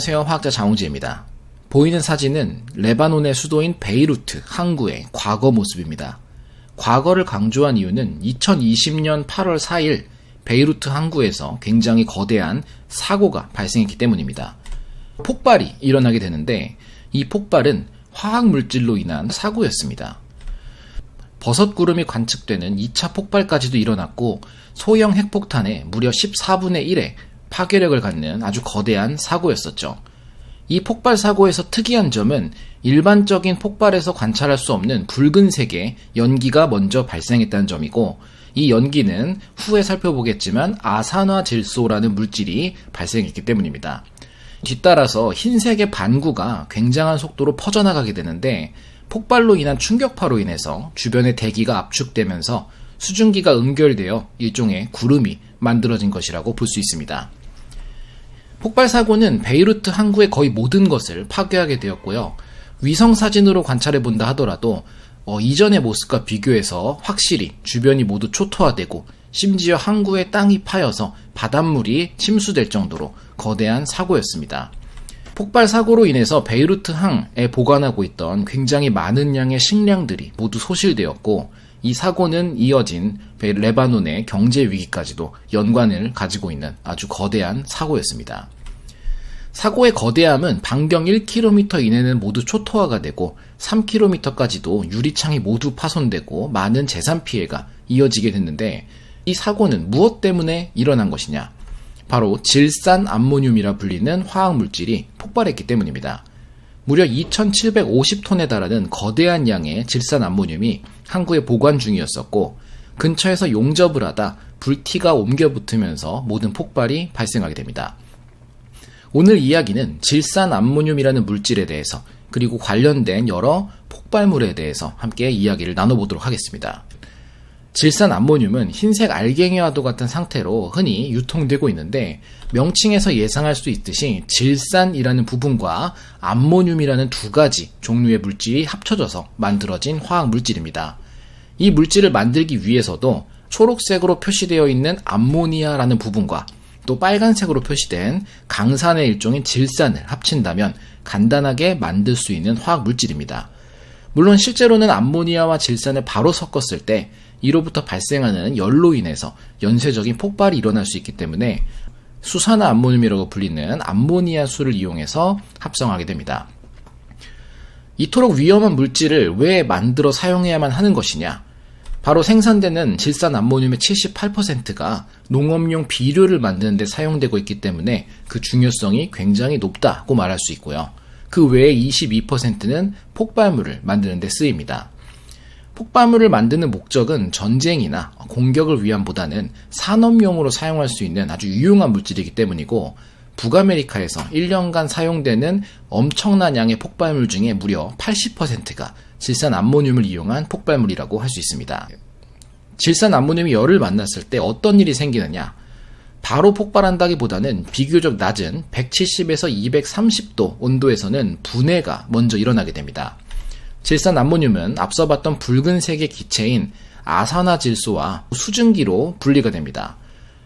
안녕하세요. 화학자 장홍지입니다. 보이는 사진은 레바논의 수도인 베이루트 항구의 과거 모습입니다. 과거를 강조한 이유는 2020년 8월 4일 베이루트 항구에서 굉장히 거대한 사고가 발생했기 때문입니다. 폭발이 일어나게 되는데 이 폭발은 화학 물질로 인한 사고였습니다. 버섯 구름이 관측되는 2차 폭발까지도 일어났고 소형 핵폭탄의 무려 14분의 1의 파괴력을 갖는 아주 거대한 사고였었죠. 이 폭발 사고에서 특이한 점은 일반적인 폭발에서 관찰할 수 없는 붉은색의 연기가 먼저 발생했다는 점이고 이 연기는 후에 살펴보겠지만 아산화 질소라는 물질이 발생했기 때문입니다. 뒤따라서 흰색의 반구가 굉장한 속도로 퍼져나가게 되는데 폭발로 인한 충격파로 인해서 주변의 대기가 압축되면서 수증기가 응결되어 일종의 구름이 만들어진 것이라고 볼 수 있습니다. 폭발 사고는 베이루트 항구의 거의 모든 것을 파괴하게 되었고요. 위성 사진으로 관찰해 본다 하더라도 어, 이전의 모습과 비교해서 확실히 주변이 모두 초토화되고 심지어 항구의 땅이 파여서 바닷물이 침수될 정도로 거대한 사고였습니다. 폭발 사고로 인해서 베이루트 항에 보관하고 있던 굉장히 많은 양의 식량들이 모두 소실되었고 이 사고는 이어진 레바논의 경제 위기까지도 연관을 가지고 있는 아주 거대한 사고였습니다. 사고의 거대함은 반경 1km 이내는 모두 초토화가 되고 3km까지도 유리창이 모두 파손되고 많은 재산 피해가 이어지게 됐는데 이 사고는 무엇 때문에 일어난 것이냐? 바로 질산 암모늄이라 불리는 화학 물질이 폭발했기 때문입니다. 무려 2,750톤에 달하는 거대한 양의 질산 암모늄이 항구에 보관 중이었었고 근처에서 용접을 하다 불티가 옮겨 붙으면서 모든 폭발이 발생하게 됩니다. 오늘 이야기는 질산 암모늄이라는 물질에 대해서 그리고 관련된 여러 폭발물에 대해서 함께 이야기를 나눠보도록 하겠습니다. 질산 암모늄은 흰색 알갱이와도 같은 상태로 흔히 유통되고 있는데 명칭에서 예상할 수 있듯이 질산이라는 부분과 암모늄이라는 두 가지 종류의 물질이 합쳐져서 만들어진 화학 물질입니다. 이 물질을 만들기 위해서도 초록색으로 표시되어 있는 암모니아라는 부분과 또 빨간색으로 표시된 강산의 일종인 질산을 합친다면 간단하게 만들 수 있는 화학 물질입니다. 물론 실제로는 암모니아와 질산을 바로 섞었을 때 이로부터 발생하는 열로 인해서 연쇄적인 폭발이 일어날 수 있기 때문에 수산화 암모늄이라고 불리는 암모니아 수를 이용해서 합성하게 됩니다. 이토록 위험한 물질을 왜 만들어 사용해야만 하는 것이냐? 바로 생산되는 질산 암모늄의 78%가 농업용 비료를 만드는 데 사용되고 있기 때문에 그 중요성이 굉장히 높다고 말할 수 있고요. 그 외에 22%는 폭발물을 만드는 데 쓰입니다. 폭발물을 만드는 목적은 전쟁이나 공격을 위함보다는 산업용으로 사용할 수 있는 아주 유용한 물질이기 때문이고 북아메리카에서 1년간 사용되는 엄청난 양의 폭발물 중에 무려 80%가 질산 암모늄을 이용한 폭발물이라고 할 수 있습니다. 질산 암모늄이 열을 만났을 때 어떤 일이 생기느냐? 바로 폭발한다기보다는 비교적 낮은 170에서 230도 온도에서는 분해가 먼저 일어나게 됩니다. 질산 암모늄은 앞서 봤던 붉은색의 기체인 아산화 질소와 수증기로 분리가 됩니다.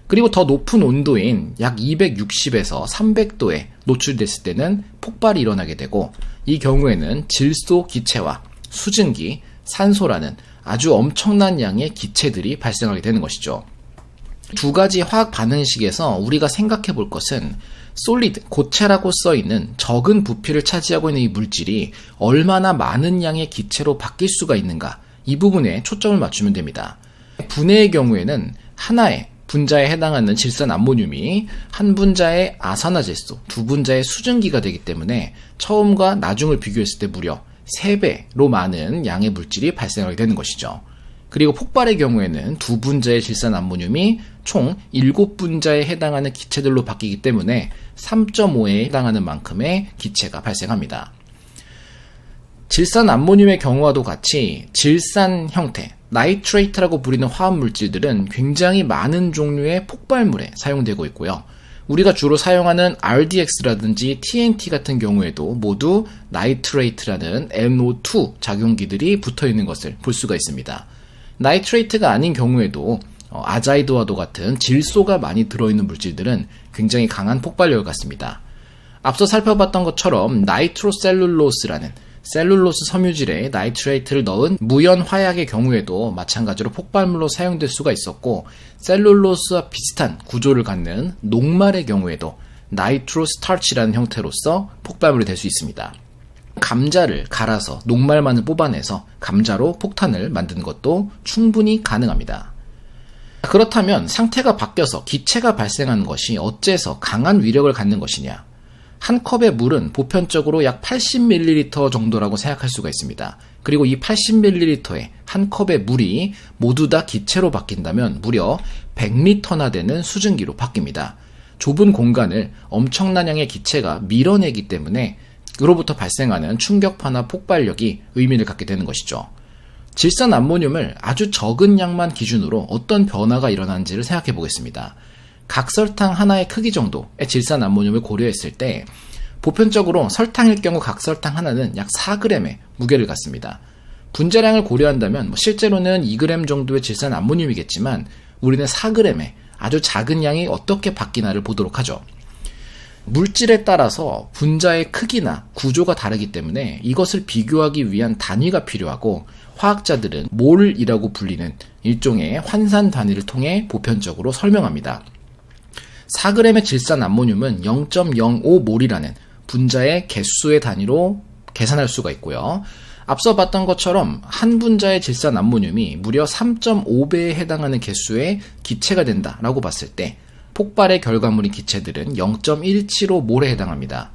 그리고 더 높은 온도인 약 260에서 300도에 노출됐을 때는 폭발이 일어나게 되고 이 경우에는 질소 기체와 수증기, 산소라는 아주 엄청난 양의 기체들이 발생하게 되는 것이죠. 두 가지 화학 반응식에서 우리가 생각해 볼 것은 솔리드, 고체라고 써 있는 적은 부피를 차지하고 있는 이 물질이 얼마나 많은 양의 기체로 바뀔 수가 있는가 이 부분에 초점을 맞추면 됩니다. 분해의 경우에는 하나의 분자에 해당하는 질산 암모늄이 한 분자의 아산화질소, 두 분자의 수증기가 되기 때문에 처음과 나중을 비교했을 때 무려 3배로 많은 양의 물질이 발생하게 되는 것이죠. 그리고 폭발의 경우에는 두 분자의 질산 암모늄이 총 7분자에 해당하는 기체들로 바뀌기 때문에 3.5에 해당하는 만큼의 기체가 발생합니다. 질산 암모늄의 경우와도 같이 질산 형태, 나이트레이트라고 부르는 화학 물질들은 굉장히 많은 종류의 폭발물에 사용되고 있고요. 우리가 주로 사용하는 RDX라든지 TNT 같은 경우에도 모두 나이트레이트라는 NO2 작용기들이 붙어 있는 것을 볼 수가 있습니다. 나이트레이트가 아닌 경우에도 어, 아자이드와도 같은 질소가 많이 들어있는 물질들은 굉장히 강한 폭발력을 갖습니다. 앞서 살펴봤던 것처럼 나이트로셀룰로스라는 셀룰로스 섬유질에 나이트레이트를 넣은 무연 화약의 경우에도 마찬가지로 폭발물로 사용될 수가 있었고 셀룰로스와 비슷한 구조를 갖는 녹말의 경우에도 나이트로스타치라는 형태로서 폭발물이 될 수 있습니다. 감자를 갈아서 녹말만을 뽑아내서 감자로 폭탄을 만드는 것도 충분히 가능합니다. 그렇다면 상태가 바뀌어서 기체가 발생하는 것이 어째서 강한 위력을 갖는 것이냐? 한 컵의 물은 보편적으로 약 80ml 정도라고 생각할 수가 있습니다. 그리고 이 80ml의 한 컵의 물이 모두 다 기체로 바뀐다면 무려 100리터나 되는 수증기로 바뀝니다. 좁은 공간을 엄청난 양의 기체가 밀어내기 때문에 그로부터 발생하는 충격파나 폭발력이 의미를 갖게 되는 것이죠. 질산 암모늄을 아주 적은 양만 기준으로 어떤 변화가 일어나는지를 생각해 보겠습니다. 각설탕 하나의 크기 정도의 질산 암모늄을 고려했을 때 보편적으로 설탕일 경우 각설탕 하나는 약 4g의 무게를 갖습니다. 분자량을 고려한다면 뭐 실제로는 2g 정도의 질산 암모늄이겠지만 우리는 4g의 아주 작은 양이 어떻게 바뀌나를 보도록 하죠. 물질에 따라서 분자의 크기나 구조가 다르기 때문에 이것을 비교하기 위한 단위가 필요하고 화학자들은 몰이라고 불리는 일종의 환산 단위를 통해 보편적으로 설명합니다. 4g의 질산 암모늄은 0.05몰이라는 분자의 개수의 단위로 계산할 수가 있고요. 앞서 봤던 것처럼 한 분자의 질산 암모늄이 무려 3.5배에 해당하는 개수의 기체가 된다라고 봤을 때 폭발의 결과물인 기체들은 0.175몰에 해당합니다.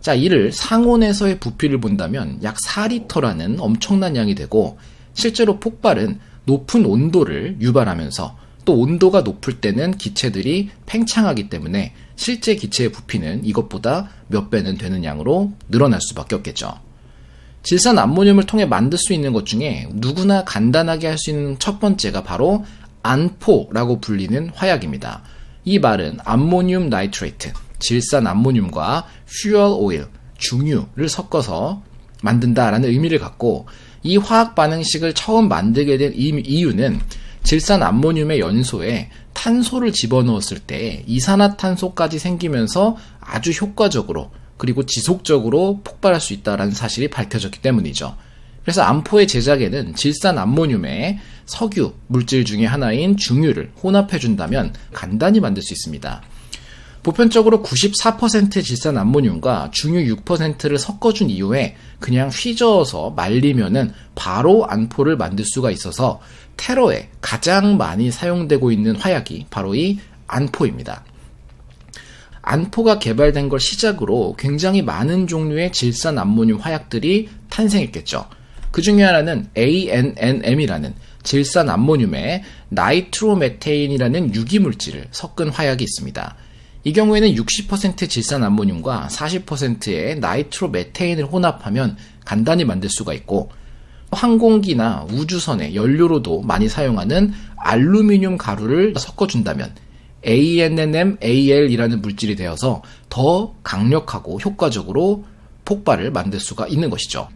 자, 이를 상온에서의 부피를 본다면 약 4리터라는 엄청난 양이 되고 실제로 폭발은 높은 온도를 유발하면서 또 온도가 높을 때는 기체들이 팽창하기 때문에 실제 기체의 부피는 이것보다 몇 배는 되는 양으로 늘어날 수밖에 없겠죠. 질산 암모늄을 통해 만들 수 있는 것 중에 누구나 간단하게 할 수 있는 첫 번째가 바로 안포라고 불리는 화약입니다. 이 말은 암모늄 나이트레이트, 질산 암모늄과 퓨얼 오일, 중유를 섞어서 만든다라는 의미를 갖고 이 화학 반응식을 처음 만들게 된 이유는 질산 암모늄의 연소에 탄소를 집어넣었을 때 이산화탄소까지 생기면서 아주 효과적으로 그리고 지속적으로 폭발할 수 있다는 사실이 밝혀졌기 때문이죠. 그래서 암포의 제작에는 질산 암모늄에 석유 물질 중의 하나인 중유를 혼합해 준다면 간단히 만들 수 있습니다. 보편적으로 94%의 질산 암모늄과 중유 6%를 섞어준 이후에 그냥 휘저어서 말리면은 바로 안포를 만들 수가 있어서 테러에 가장 많이 사용되고 있는 화약이 바로 이 안포입니다. 안포가 개발된 걸 시작으로 굉장히 많은 종류의 질산 암모늄 화약들이 탄생했겠죠. 그 중에 하나는 ANNM이라는 질산 암모늄에 나이트로메테인이라는 유기물질을 섞은 화약이 있습니다. 이 경우에는 60% 질산 암모늄과 40%의 나이트로메테인을 혼합하면 간단히 만들 수가 있고 항공기나 우주선의 연료로도 많이 사용하는 알루미늄 가루를 섞어준다면 ANNMAL이라는 물질이 되어서 더 강력하고 효과적으로 폭발을 만들 수가 있는 것이죠.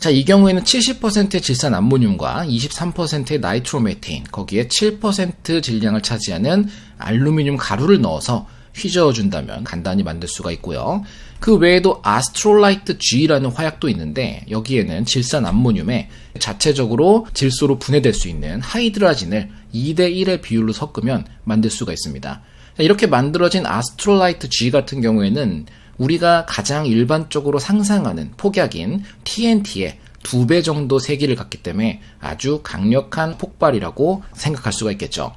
자, 이 경우에는 70%의 질산 암모늄과 23%의 나이트로메테인, 거기에 7% 질량을 차지하는 알루미늄 가루를 넣어서 휘저어 준다면 간단히 만들 수가 있고요. 그 외에도 아스트롤라이트 G라는 화약도 있는데 여기에는 질산 암모늄에 자체적으로 질소로 분해될 수 있는 하이드라진을 2대 1의 비율로 섞으면 만들 수가 있습니다. 이렇게 만들어진 아스트롤라이트 G 같은 경우에는 우리가 가장 일반적으로 상상하는 폭약인 TNT의 두 배 정도 세기를 갖기 때문에 아주 강력한 폭발이라고 생각할 수가 있겠죠.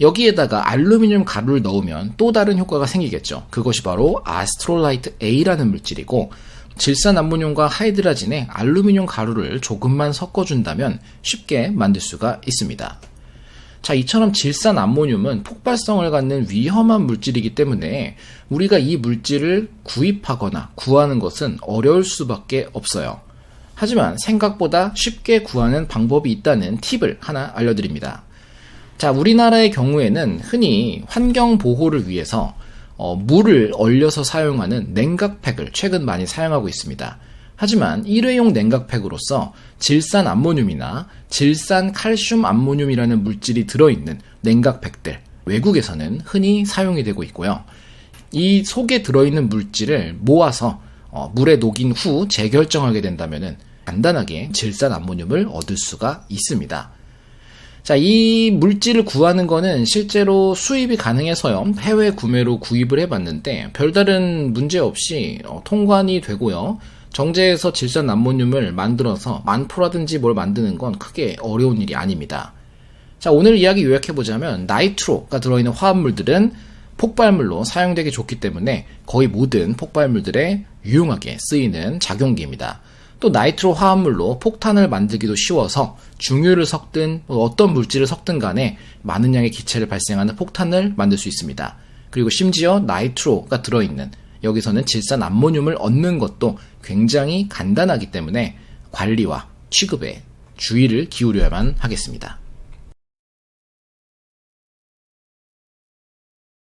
여기에다가 알루미늄 가루를 넣으면 또 다른 효과가 생기겠죠. 그것이 바로 아스트롤라이트 A라는 물질이고 질산 암모늄과 하이드라진에 알루미늄 가루를 조금만 섞어준다면 쉽게 만들 수가 있습니다. 자, 이처럼 질산 암모늄은 폭발성을 갖는 위험한 물질이기 때문에 우리가 이 물질을 구입하거나 구하는 것은 어려울 수밖에 없어요. 하지만 생각보다 쉽게 구하는 방법이 있다는 팁을 하나 알려드립니다. 자, 우리나라의 경우에는 흔히 환경 보호를 위해서 어, 물을 얼려서 사용하는 냉각팩을 최근 많이 사용하고 있습니다. 하지만 일회용 냉각팩으로서 질산 암모늄이나 질산 칼슘 암모늄이라는 물질이 들어있는 냉각팩들 외국에서는 흔히 사용이 되고 있고요. 이 속에 들어있는 물질을 모아서 어, 물에 녹인 후 재결정하게 된다면은 간단하게 질산 암모늄을 얻을 수가 있습니다. 자, 이 물질을 구하는 거는 실제로 수입이 가능해서요. 해외 구매로 구입을 해봤는데 별다른 문제 없이 어, 통관이 되고요. 정제해서 질산 암모늄을 만들어서 만포라든지 뭘 만드는 건 크게 어려운 일이 아닙니다. 자, 오늘 이야기 요약해보자면 나이트로가 들어있는 화합물들은 폭발물로 사용되기 좋기 때문에 거의 모든 폭발물들에 유용하게 쓰이는 작용기입니다. 또 나이트로 화합물로 폭탄을 만들기도 쉬워서 중유를 섞든 뭐 어떤 물질을 섞든 간에 많은 양의 기체를 발생하는 폭탄을 만들 수 있습니다. 그리고 심지어 나이트로가 들어있는 여기서는 질산 암모늄을 얻는 것도 굉장히 간단하기 때문에 관리와 취급에 주의를 기울여야만 하겠습니다.